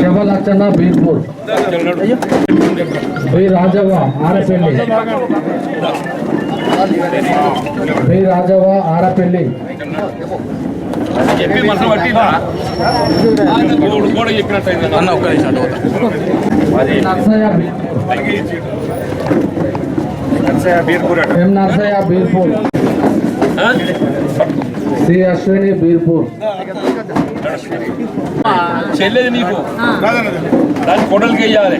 శివలక్షణ Birpur. B Rajavva Arapalli. B Rajavva Arapalli. చెప్పి మనసు గోడ చెప్పినట్టు అన్న ఒక్క నిమిషం నర్సయ్య బీర్పూర్. ఎం నర్సయ్య బీర్పూర్. సి అశ్విని బీర్పూర్ చెల్లేది నీకు దాన్ని కొడలకి వెయ్యాలి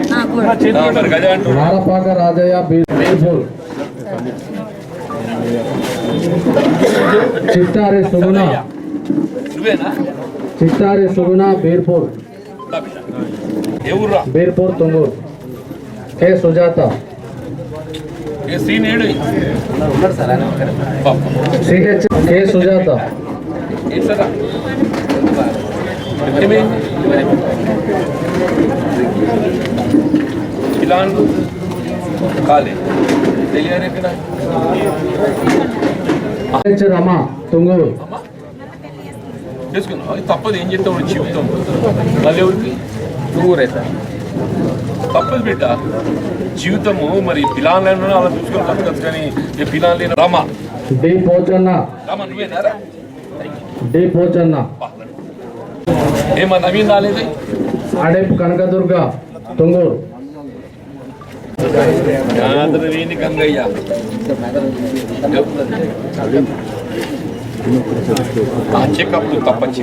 మరి గదే అంటున్నా నారపాక రాజయ్య బీర్- బీర్పూర్ చిట్టారి సుగుణ నువ్వేనా చిట్టారి సుగుణ బీర్పూర్ ఏ ఊర్రా బీర్పూర్ తుంగూర్ కె సుజాత ఏ సీన్ ఏడు? CH K Sujatha? ఏంటరా ఏమైంది ఇలా అను. కాలే. ఎక్కడ? హెచ్ రమ తుంగూరు. చేసుకున్నావు అది తప్పదు. ఏం చెప్తావు జీవితం. మళ్ళీ ఎవరికి? ఊరే సార్ తప్పదు బిడ్డ. జీవితము మరి పిలాన్లను అలా చూసుకొని బతకచ్చు కానీ ఈ పిలాన్ లేని రామ. డి పోచన్న. రామ నువ్వేనారా డి పోచన్న. ఏమన్నా నవీన్ రాలేదు? అడెప్ కనకదుర్గ తుంగూరు. గంగయ్య. చెకప్ తప్పచ్చి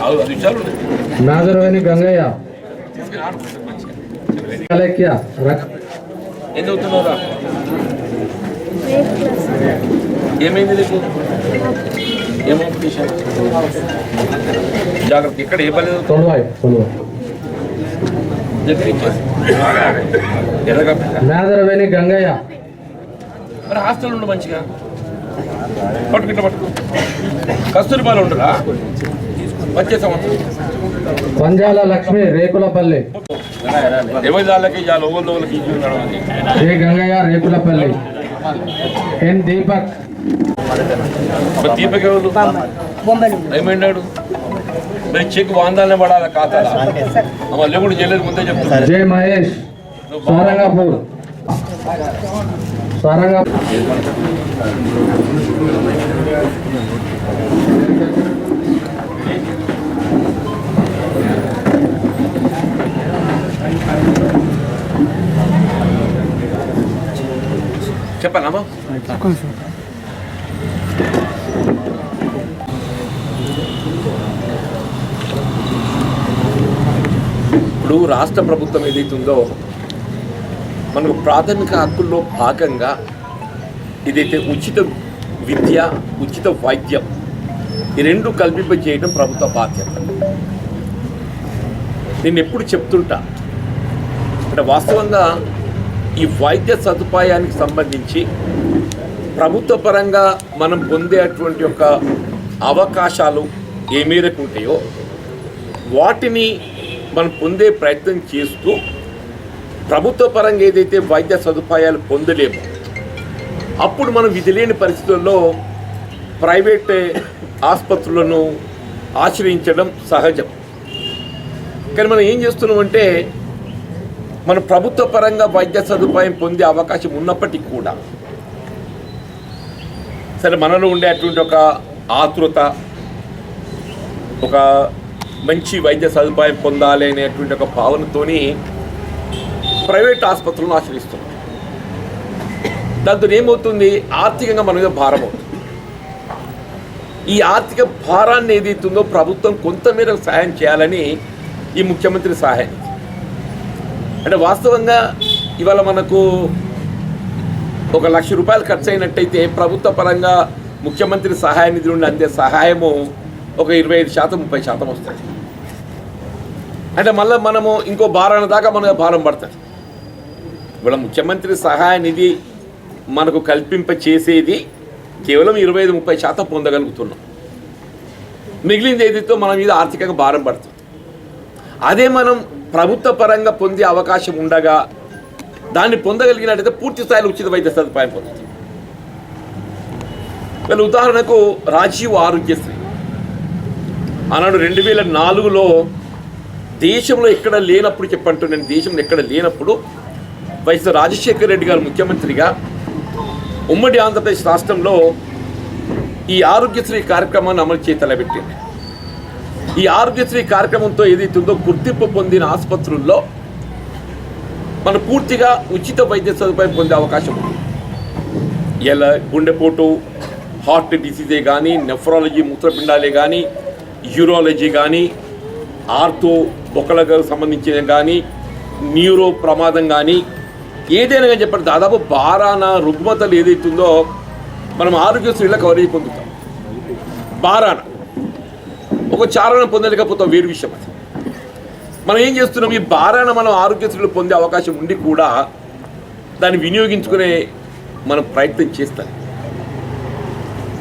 అది విచారు నాగరవేణి గంగయ్య కలెక్య రక్- ఏం చదువుతున్నారా ఏమైంది నీకు ఏమో జాగ్రత్త ఇక్కడ ఏ పని తొలవాయ్ తొలవాయ్ ఎర్రగా నాగరవేణి గంగయ్య మరి హాస్టల్ ఉండు మంచిగా. పట్టుకు ఇట్లా పట్టుకో కస్తూరిబాలు ఉండరా? వచ్చే సంవత్సరం. పంజాల లక్ష్మి రేకులపల్లి. ఎవరి దాళ్ళకి ఇవాళ ఓవర్ లోవలకి ఇచ్చి నడవాలి ఏ గంగయ్య రేకులపల్లి. ఎన్ దీపక్. దీపక్ ఎవరు? ఏమైనాడు మరి చెక్ వాందాలనే పడాలి ఖాతాలో. మళ్ళీ కూడా చేయలేదు ముందే చెప్తున్నా. జే మహేష్. సారంగాపూర్. సారంగా చెప్పాలమ్మా ఇప్పుడు రాష్ట్ర ప్రభుత్వం ఏదైతుందో మనకు ప్రాథమిక హక్కుల్లో భాగంగా ఇదైతే ఉచిత విద్య ఉచిత వైద్యం ఈ రెండు కల్పింపజేయడం ప్రభుత్వ బాధ్యత. నేను ఎప్పుడు చెప్తుంటా అంటే వాస్తవంగా ఈ వైద్య సదుపాయానికి సంబంధించి ప్రభుత్వ పరంగా మనం పొందేటువంటి యొక్క అవకాశాలు ఏ మేరకు ఉంటాయో వాటిని మనం పొందే ప్రయత్నం చేస్తూ ప్రభుత్వ పరంగా ఏదైతే వైద్య సదుపాయాలు పొందలేము అప్పుడు మనం విధి లేని పరిస్థితుల్లో ప్రైవేట్ ఆసుపత్రులను ఆశ్రయించడం సహజం. కానీ మనం ఏం చేస్తున్నామంటే మన ప్రభుత్వ పరంగా వైద్య సదుపాయం పొందే అవకాశం ఉన్నప్పటికీ కూడా సరే మనలో ఉండేటువంటి ఒక ఆతృత ఒక మంచి వైద్య సదుపాయం పొందాలి అనేటువంటి ఒక భావనతోని ప్రైవేట్ ఆసుపత్రులను ఆశ్రయిస్తున్నాం. దాంతో ఏమవుతుంది? ఆర్థికంగా మన మీద భారం అవుతుంది. ఈ ఆర్థిక భారాన్ని ఏదైతుందో ప్రభుత్వం కొంతమేర సహాయం చేయాలని ఈ ముఖ్యమంత్రి సహాయం అంటే వాస్తవంగా ఇవాళ మనకు ఒక లక్ష రూపాయలు ఖర్చు అయినట్టయితే ప్రభుత్వ పరంగా ముఖ్యమంత్రి సహాయ నిధి నుండి అందే సహాయము ఒక ఇరవై ఐదు శాతం ముప్పై శాతం వస్తుంది. అంటే మళ్ళీ మనము ఇంకో భారాన్ని దాకా మన భారం పడుతుంది. ఇవాళ ముఖ్యమంత్రి సహాయ నిధి మనకు కల్పింప చేసేది కేవలం ఇరవై ఐదు ముప్పై శాతం పొందగలుగుతున్నాం. మిగిలింది తేదీతో మన మీద ఆర్థికంగా భారం పడుతుంది. అదే మనం ప్రభుత్వ పరంగా పొందే అవకాశం ఉండగా దాన్ని పొందగలిగినట్టయితే పూర్తి స్థాయిలో ఉచిత వైద్య సదుపాయం పొందుతుంది వీళ్ళ ఉదాహరణకు రాజీవ్ ఆరోగ్యశ్రీ. ఆనాడు రెండు వేల నాలుగులో దేశంలో ఎక్కడ లేనప్పుడు చెప్పంటూ నేను దేశంలో ఎక్కడ లేనప్పుడు వైఎస్ రాజశేఖర రెడ్డి గారు ముఖ్యమంత్రిగా ఉమ్మడి ఆంధ్రప్రదేశ్ రాష్ట్రంలో ఈ ఆరోగ్యశ్రీ కార్యక్రమాన్ని అమలు చేయ తలబెట్టింది ఈ ఆరోగ్యశ్రీ కార్యక్రమంతో ఏదైతుందో గుర్తింపు పొందిన ఆసుపత్రుల్లో మనం పూర్తిగా ఉచిత వైద్య సదుపాయం పొందే అవకాశం ఉంది. ఎలా గుండెపోటు హార్ట్ డిసీజే కానీ నెఫ్రాలజీ మూత్రపిండాలే కానీ యూరాలజీ కానీ ఆర్థో బొక్కలకు సంబంధించిన కానీ న్యూరో ప్రమాదం కానీ ఏదైనా కానీ చెప్పండి. దాదాపు బారాన రుగ్మతలు ఏదైతుందో మనం ఆరోగ్యశ్రీలో కవరేజ్ పొందుతాం. బారాన. ఒక చారణ పొందలేకపోతాం వేరు విషయం అది. మనం ఏం చేస్తున్నాం? ఈ బారాన మనం ఆరోగ్యశ్రీలు పొందే అవకాశం ఉండి కూడా దాన్ని వినియోగించుకునే మనం ప్రయత్నం చేస్తాం.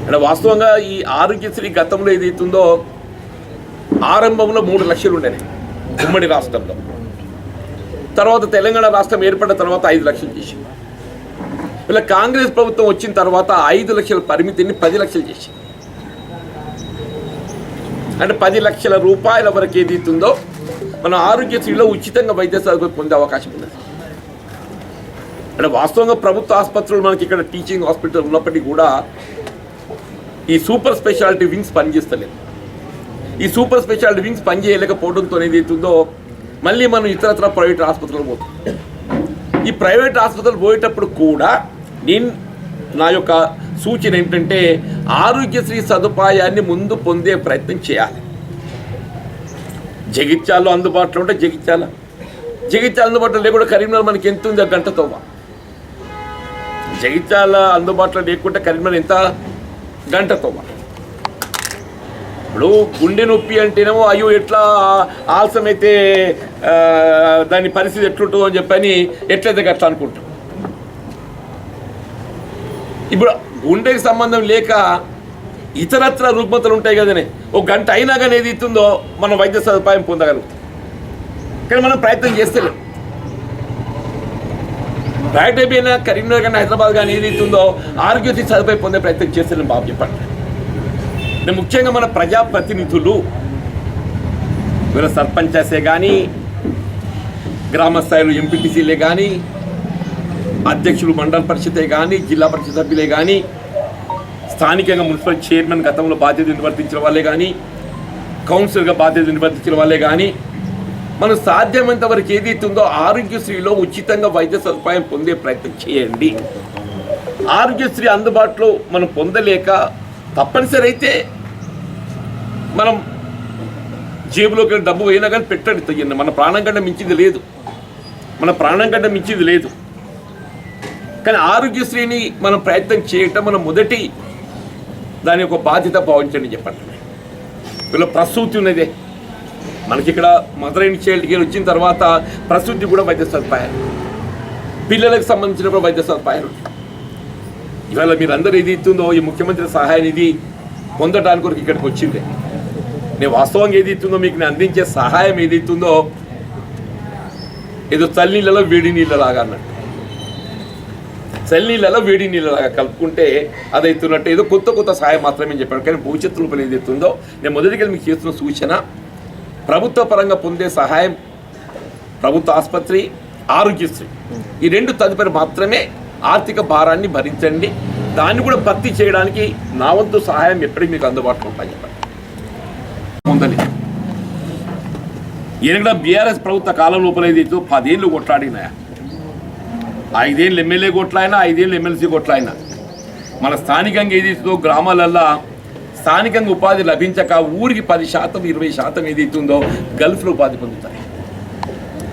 అంటే వాస్తవంగా ఈ ఆరోగ్యశ్రీ గతంలో ఏదైతుందో ఆరంభంలో మూడు లక్షలు ఉండేది ఉమ్మడి రాష్ట్రంలో. తర్వాత తెలంగాణ రాష్ట్రం ఏర్పడిన తర్వాత ఐదు లక్షలు చేసింది. ఇలా కాంగ్రెస్ ప్రభుత్వం వచ్చిన తర్వాత ఐదు లక్షల పరిమితిని పది లక్షలు చేసింది. అంటే పది లక్షల రూపాయల వరకు ఏదైతుందో మన ఆరోగ్యశ్రీలో ఉచితంగా వైద్య సదుపాయం పొందే అవకాశం ఉన్నది. అంటే వాస్తవంగా ప్రభుత్వ ఆసుపత్రులు మనకి ఇక్కడ టీచింగ్ హాస్పిటల్ ఉన్నప్పటికీ కూడా ఈ సూపర్ స్పెషాలిటీ వింగ్స్ పనిచేస్తలేదు. ఈ సూపర్ స్పెషాలిటీ వింగ్స్ పనిచేయలేకపోవడంతో ఏదైతుందో మళ్ళీ మనం ఇతరత్ర ప్రైవేట్ ఆసుపత్రులు పోతాం. ఈ ప్రైవేట్ ఆసుపత్రులు పోయేటప్పుడు కూడా నేను నా యొక్క సూచన ఏంటంటే ఆరోగ్యశ్రీ సదుపాయాన్ని ముందు పొందే ప్రయత్నం చేయాలి. జగిత్యాల్లో అందుబాటులో ఉంటే జగిత్యాల. జగిత్యాల అందుబాటులో లేకుండా కరీంనగర్ మనకి ఎంత ఉంది? ఆ గంట తోవ జగిత్యాల అందుబాటులో లేకుంటే కరీంనగర్ ఎంత? గంట తోవ ఇప్పుడు గుండె నొప్పి అంటేనేమో అయ్యో ఎట్లా ఆలస్యం అయితే దాని పరిస్థితి ఎట్లుంటుందో అని చెప్పని ఎట్లయితే అట్లా అనుకుంటాం. ఇప్పుడు గుండెకి సంబంధం లేక ఇతరత్ర రుగ్మతలు ఉంటాయి కదనే ఒక గంట అయినా కానీ ఏది ఇస్తుందో మనం వైద్య సదుపాయం పొందగలుగుతాం. కానీ మనం ప్రయత్నం చేస్తలేం. బయట అయిపోయినా కరీంనగర్ కానీ హైదరాబాద్ కానీ ఏది ఇస్తుందో ఆరోగ్యశ్రీ సదుపాయం పొందే ప్రయత్నం చేస్తలేం బాబు చెప్పండి. ముఖ్యంగా మన ప్రజాప్రతినిధులు వీళ్ళ సర్పంచసే కానీ గ్రామ స్థాయిలో ఎంపీటీసీలే కానీ అధ్యక్షులు మండల పరిషతే కానీ జిల్లా పరిషత్ సభ్యులే కానీ స్థానికంగా మున్సిపల్ చైర్మన్ గతంలో బాధ్యత నిర్వర్తించిన వాళ్ళే కానీ కౌన్సిలర్గా బాధ్యత నిర్వర్తించిన వాళ్ళే కానీ మనం సాధ్యమైనంత వరకు ఏదైతే ఉందో ఆరోగ్యశ్రీలో ఉచితంగా వైద్య సదుపాయం పొందే ప్రయత్నం చేయండి. ఆరోగ్యశ్రీ అందుబాటులో మనం పొందలేక తప్పనిసరి అయితే మనం జేబులోకి వెళ్ళి డబ్బు పోయినా కానీ పెట్టండి తగ్గింది మన ప్రాణం కంటే మించింది లేదు. మన ప్రాణం కంటే మించింది లేదు. కానీ ఆరోగ్యశ్రీని మనం ప్రయత్నం చేయటం మన మొదటి దాని యొక్క బాధ్యత భావించండి చెప్పండి. వీళ్ళ ప్రసూతి ఉన్నదే. మనకి ఇక్కడ మదర్ అండ్ చైల్డ్ వచ్చిన తర్వాత ప్రసూతి కూడా వైద్య సదుపాయాలు. పిల్లలకు సంబంధించిన కూడా వైద్య సదుపాయాలు. ఇవాళ మీరందరూ ఏది ఇస్తుందో ఈ ముఖ్యమంత్రి సహాయ నిధి పొందడానికి కొరకు ఇక్కడికి వచ్చింది. నేను వాస్తవంగా ఏది ఇస్తుందో మీకు నేను అందించే సహాయం ఏది ఇస్తుందో ఏదో చల్లి నీళ్ళలో వేడి నీళ్ళలాగా అన్నట్టు. చల్లి నీళ్ళలో వేడి నీళ్ళలాగా కలుపుకుంటే అది అవుతున్నట్టు ఏదో కొత్త కొత్త సహాయం మాత్రమే చెప్పాను. కానీ భవిష్యత్తు రూపంలో ఏది ఇస్తుందో నేను మొదటిగా మీకు చేస్తున్న సూచన ప్రభుత్వ పరంగా పొందే సహాయం ప్రభుత్వ ఆసుపత్రి ఆరోగ్యశ్రీ. ఈ రెండు తదుపరి మాత్రమే ఆర్థిక భారాన్ని భరించండి. దాన్ని కూడా భర్తీ చేయడానికి నా వంతు సహాయం ఎప్పటికీ మీకు అందుబాటులో ఉంటాయి. చెప్పండి. పొందలేదు ఈయన బీఆర్ఎస్ ప్రభుత్వ కాలం లోపల ఏదైతే పదేళ్ళు కొట్లాడినా. ఐదేళ్ళు ఎమ్మెల్యే కొట్లాయినా ఐదేళ్ళు ఎమ్మెల్సీ కొట్లాయినా మన స్థానికంగా ఏదైతుందో గ్రామాలల్లో స్థానికంగా ఉపాధి లభించక ఊరికి పది శాతం ఇరవై శాతం ఏదైతుందో గల్ఫ్లో ఉపాధి పొందుతాయి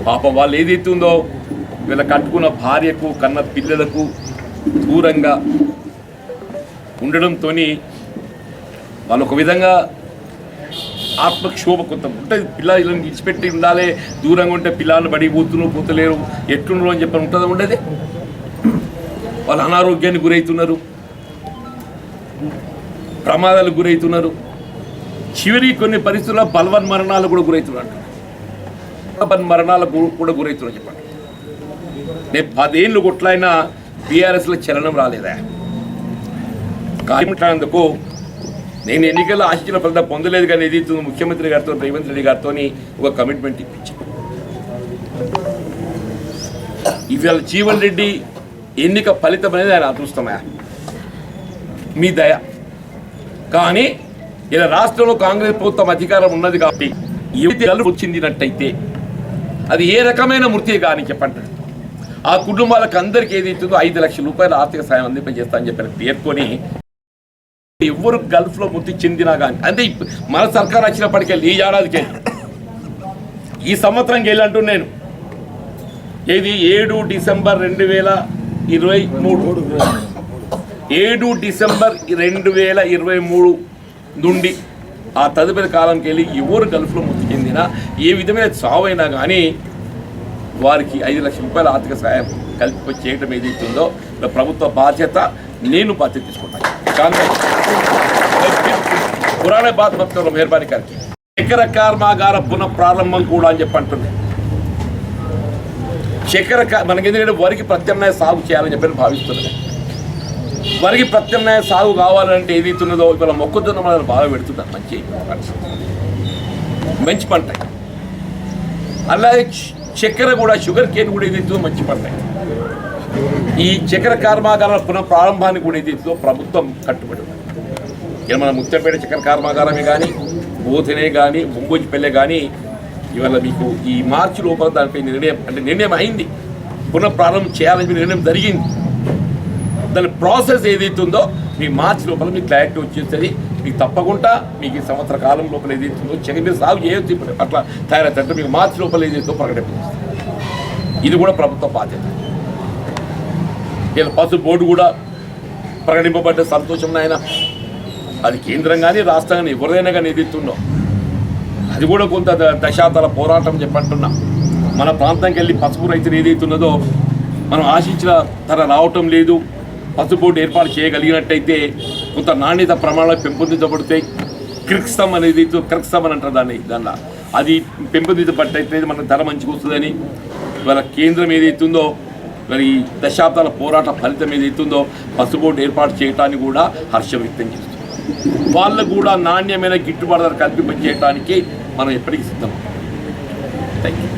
పాపం వాళ్ళు ఏదైతుందో వీళ్ళ కట్టుకున్న భార్యకు కన్న పిల్లలకు దూరంగా ఉండడంతో వాళ్ళు ఒక విధంగా ఆత్మక్షోభ కొంత ఉంటుంది. పిల్లలను విడిచిపెట్టి ఉండాలి. దూరంగా ఉంటే పిల్లలు బడి పోతున్నారు పోతలేరు. ఎట్లున్నారు అని చెప్పని ఉంటుందా ఉండేది? వాళ్ళు అనారోగ్యానికి గురవుతున్నారు ప్రమాదాలకు గురవుతున్నారు చివరి కొన్ని పరిస్థితుల్లో బలవన్ మరణాలు కూడా గురవుతున్నారు బలవన్ మరణాలకు కూడా గురవుతున్నారు చెప్పండి. నేను పదేళ్ళు కొట్లైనా బీఆర్ఎస్లో చలనం రాలేదా? కార్యక్రమందుకు నేను ఎన్నికల్లో ఆశించిన ఫలితం పొందలేదు కానీ ఇది ముఖ్యమంత్రి గారితో రేవంత్ రెడ్డి గారితో ఒక కమిట్మెంట్ ఇప్పించాను ఇవాళ జీవన్ రెడ్డి ఎన్నిక ఫలితం అనేది ఆయన అదృష్టమయ్యా. మీ దయ. కానీ ఇలా రాష్ట్రంలో కాంగ్రెస్ ప్రభుత్వం అధికారం ఉన్నది కాబట్టి ఎవరి వచ్చిందినట్టయితే అది ఏ రకమైన మృతి కానీ చెప్పండి ఆ కుటుంబాలకు అందరికీ ఏది ఇచ్చిందో ఐదు లక్షల రూపాయల ఆర్థిక సాయం అందింపజేస్తా అని చెప్పి పేర్కొని ఎవరు గల్ఫ్లో మృతి చెందినా కానీ అంటే మన సర్కార్ వచ్చినప్పటికే ఈ ఏడాదికి. ఈ సంవత్సరంకి వెళ్ళి అంటూ నేను. ఏది? ఏడు డిసెంబర్ రెండు వేల ఇరవై మూడు. ఏడు డిసెంబర్ రెండు వేల ఇరవై మూడు నుండి ఆ తదుపరి కాలంకి వెళ్ళి ఎవరు గల్ఫ్లో మృతి చెందినా ఏ విధమైన చావైనా కానీ వారికి ఐదు లక్షల రూపాయల ఆర్థిక సహాయం కల్పి చేయడం ఏదైతుందో ప్రభుత్వ బాధ్యత నేను బాధ్యత తీసుకుంటాను. కాంగ్రెస్ పురాణ బాధ భక్తులు మెహర్బానీ గారికి. చక్కెర కర్మాగార పునః ప్రారంభం కూడా అని చెప్పి అంటుంది. చక్కెర మనకి ఎందుకంటే వరికి ప్రత్యామ్నాయ సాగు చేయాలని చెప్పి నేను భావిస్తున్నాను వరికి ప్రత్యామ్నాయ సాగు కావాలంటే ఏదైతున్నదో ఇవాళ మొక్కజొన్న మనం బాగా పెడుతున్నారు మంచి మంచి పంట. అలాగే చక్కెర కూడా షుగర్ కేన్ కూడా ఏదైతుందో మంచి పడతాయి ఈ చక్కెర కర్మాగారాల పునః ప్రారంభానికి కూడా ఏదైతుందో ప్రభుత్వం కట్టుబడి ఉంది. మన ముత్తంపేట చక్కెర కర్మాగారమే కానీ బోధనే కానీ ముంగోజిపల్లె కానీ ఇవాళ మీకు ఈ మార్చి లోపల దానిపై నిర్ణయం అంటే నిర్ణయం అయింది. పునఃప్రారంభం చేయాలని నిర్ణయం జరిగింది. దాని ప్రాసెస్ ఏదైతుందో మీ మార్చి లోపల మీకు క్లారిటీ వచ్చేస్తుంది. మీకు తప్పకుండా మీకు ఈ సంవత్సర కాలం లోపల ఏదైతుందో చెగ మీరు సాగు చేయొచ్చు ఇప్పుడు అట్లా తయారైతే మీకు మార్చి లోపల ఏదైతుందో ప్రకటిస్తుంది ఇది కూడా ప్రభుత్వ బాధ్యత. ఇలా పసు బోర్డు కూడా ప్రకటింపబడ్డ సంతోషం నాయన. అది కేంద్రం కానీ రాష్ట్రం కానీ ఎవరైనా కానీ ఏదైతుందో అది కూడా కొంత ద- దశాబ్దాల పోరాటం చెప్పంటున్నా మన ప్రాంతానికి వెళ్ళి పసుపు రైతులు ఏదైతున్నదో మనం ఆశించిన ధర రావటం లేదు. పసుపు బోర్డు ఏర్పాటు చేయగలిగినట్టయితే కొంత నాణ్యత ప్రమాణాలు పెంపొందించబడతాయి క్రిక్స్తం అనేది క్రిక్స్తం అని అంటారు దాన్ని దానిలో అది పెంపొందించబట్టయితే మనకు ధర మంచిగా వస్తుందని ఇవాళ కేంద్రం ఏదైతుందో మరి దశాబ్దాల పోరాట ఫలితం ఏదైతుందో పసుపు బోర్డు ఏర్పాటు చేయడానికి కూడా హర్షం వ్యక్తం చేస్తుంది. వాళ్ళకు కూడా నాణ్యమైన గిట్టుబాటు ధర కల్పింపజేయడానికి మనం ఎప్పటికీ సిద్ధం. Thank you